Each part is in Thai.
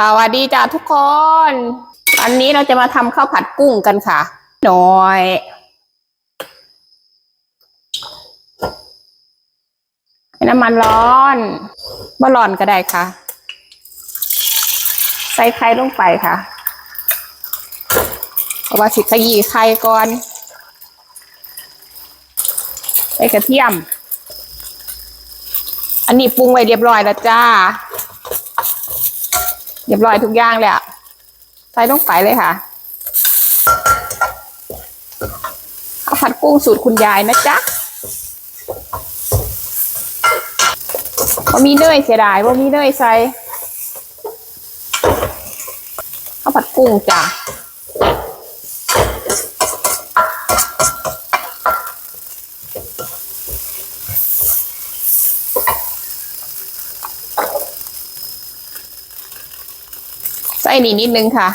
สวัสดีจ้าทุกคน วันนี้เราจะมาทำข้าวผัดกุ้งกันค่ะ หน่อย น้ำมันร้อนบ่ร้อนก็ได้ค่ะ ใส่ไข่ลงไปค่ะเพราะว่าสิขยี้ไข่ก่อนใส่กระเทียม อันนี้ปรุงไว้เรียบร้อยแล้วจ้า เรียบร้อยทุกอย่างเลยอะใส่ลงไปเลยค่ะข้าวผัดกุ้งสูตรคุณยายนะจ๊ะว่ามีเนยเสียดายว่ามีเนยใส่ข้าวผัดกุ้งจ้ะ ใส่นี่นิดนึงค่ะ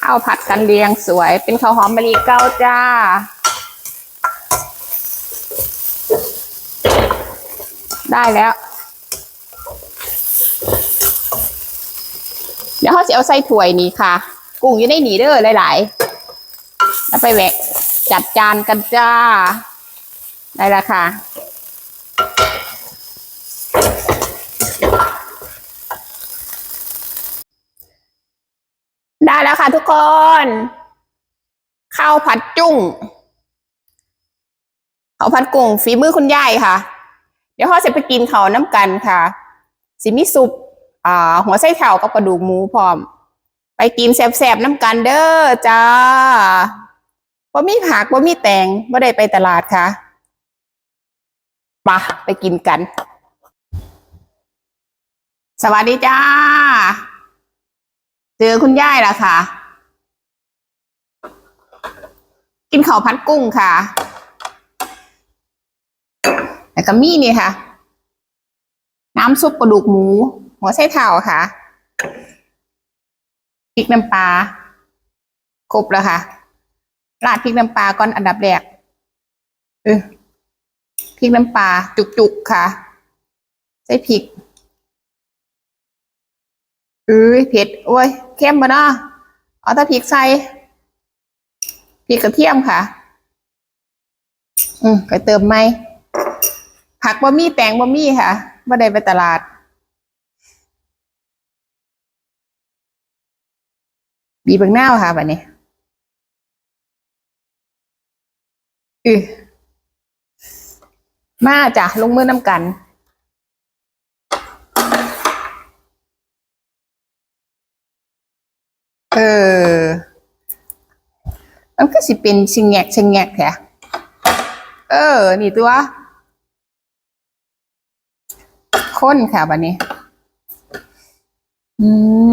ข้าวผัดกันเรียงสวย เป็นข้าวหอมมะลิเก้าจ้าได้แล้ว เดี๋ยวเขาจะเอาใส่ถ้วยนี่ค่ะ กุ้งอยู่ในหนีเด้อหลายๆ แล้วไปแหวกจัดจานกันจ้า ได้แล้วค่ะ ได้แล้วค่ะทุกคนข้าวผัดจุ้งข้าวผัดกุ้งฝีมือคุณยายค่ะ เดี๋ยวเขาจะไปกินเขาวน้ำกันค่ะ สิมีซุป อ่าหัวไส้เท้ากับกระดูกหมูพร้อม ไปกินแซบๆน้ำกันเด้อจ้าว่มีผักว่มีแตงว่าได้ไปตลาดค่ะปะไปกินกัน สวัสดีจ้า เจอคุณย่ายแล้วค่ะ กินข้าวพัดกุ้งค่ะแล้วก็มีนี่ค่ะ น้ำซุปกระดูกหมู หัวไส้เท้าค่ะพริกน้ำปลาครบแล้วค่ะ ราดพริกน้ำปลาก่อนอันดับแรกเออพริกน้ำปลาจุกๆค่ะ ใส่พริกเอ้ยเผ็ดโอ้ยเข้มปะเนาะเอาแต่พริกใส่พริกกระเทียมค่ะ อืมไปเติมไหมผักบะมี่แตงบะมี่ค่ะบ่ได้ไปตลาด บีบเบิ่งหน้าค่ะแบบนี้อือมาจ้ะลงมือน้ำกัน เออ มันก็สิเป็นชิงแงกชิงแงกแท้เออ นี่ตัวข้นค่ะบันนี้ อืม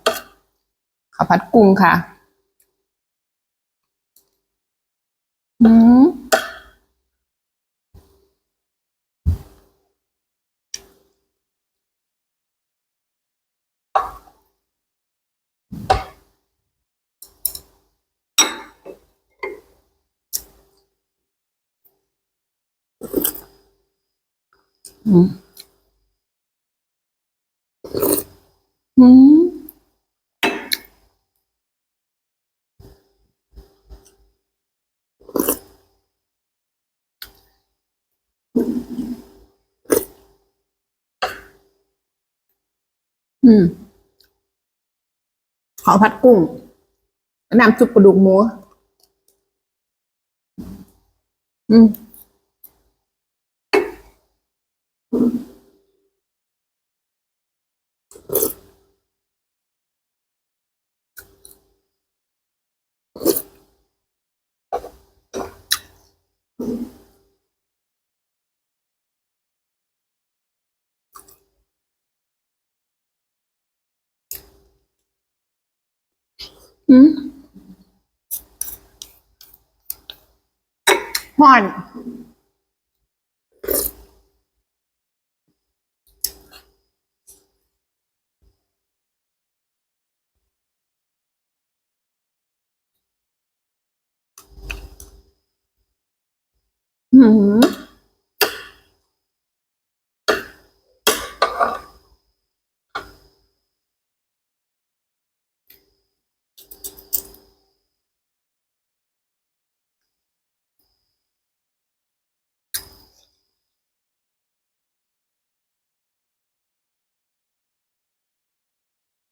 ข้าวผัดกุ้งค่ะ อืมอืม อืม ขอผัดกุ้ง น้ำซุปกระดูกหมู อืม อืมห่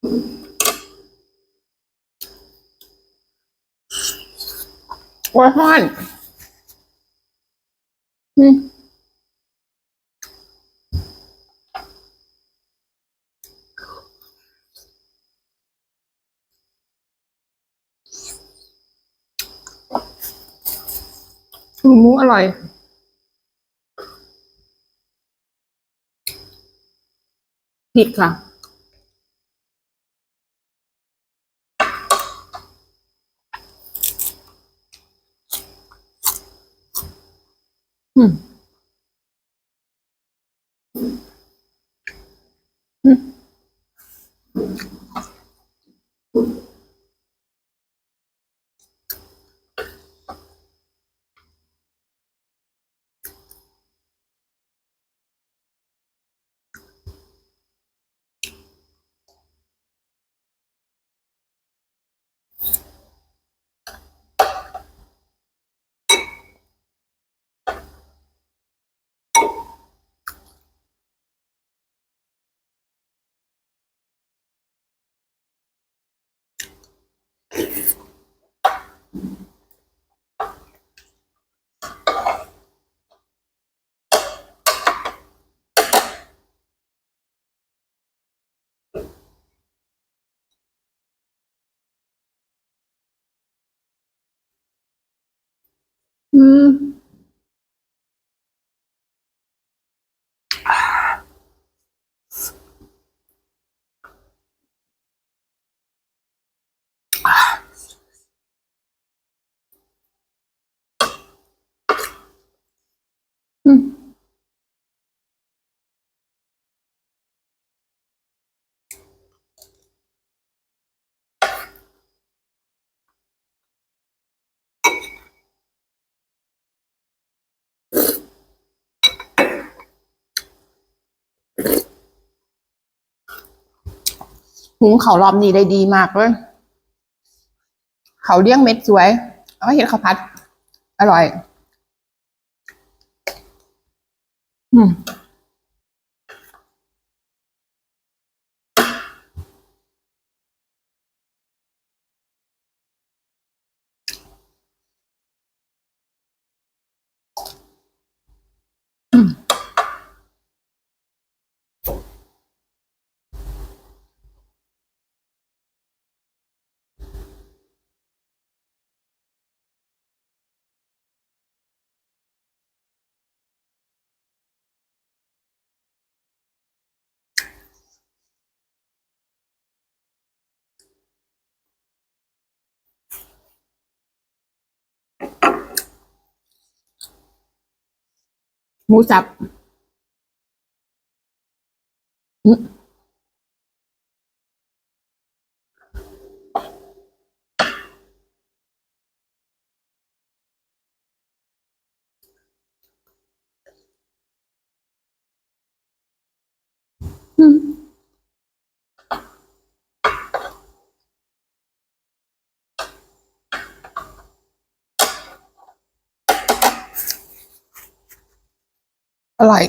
อนอืมโอ้ยห่อนอืมอืมหมูอร่อย ผิดค่ะ อื ม หุงเขารอบนี้ได้ดีมากเลยเขาเลี้ยงเม็ดสวยเอาไว้เห็ดข้าวผัด อร่อย อืม หมูสับ อร่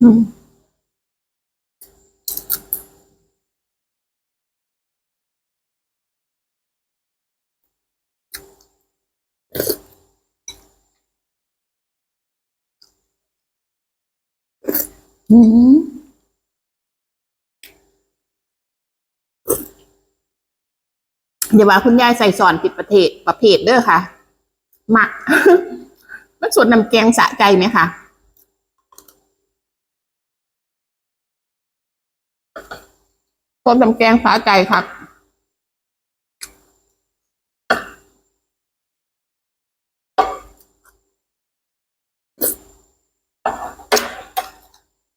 อืมอย่าว่าคุณยายใส่สอนผิดประเทศประเภทเด้อค่ะ หมัก มันส่วนน้ำแกงสะใจไหมคะ ต้มน้ำแกงสาใจครับ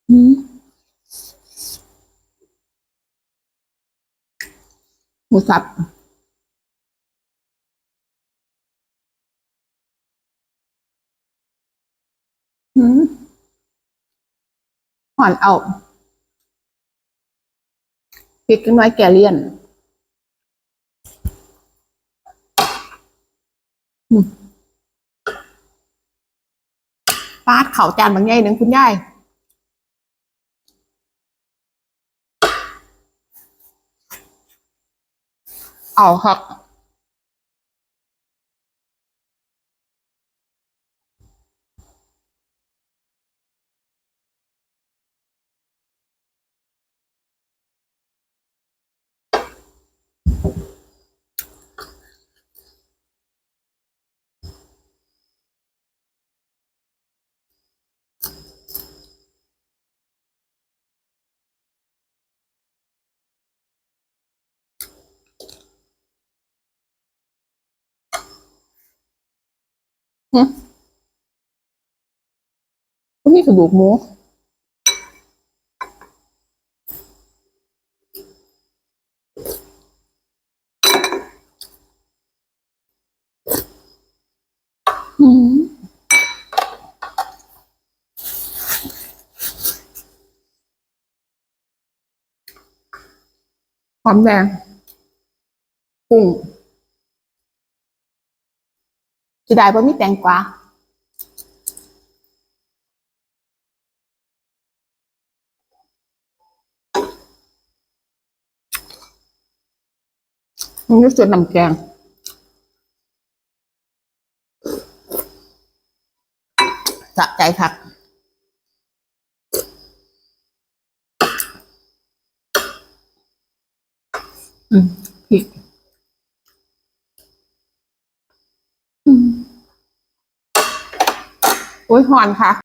อืมหมูสับอืมหอนเอา พริกน้อยแกเลี่ยนปาดเข่าจานบางใหญ่หนึ่งคุณยายเอาครับ หืมก็มีกระดูกหมูหอมแดงกุ้ง จะได้บ่มีแตงกวามันรู้สึกน้ำแกงสะใจครับอืมพริกอืม โอ้ยหอนค่ะ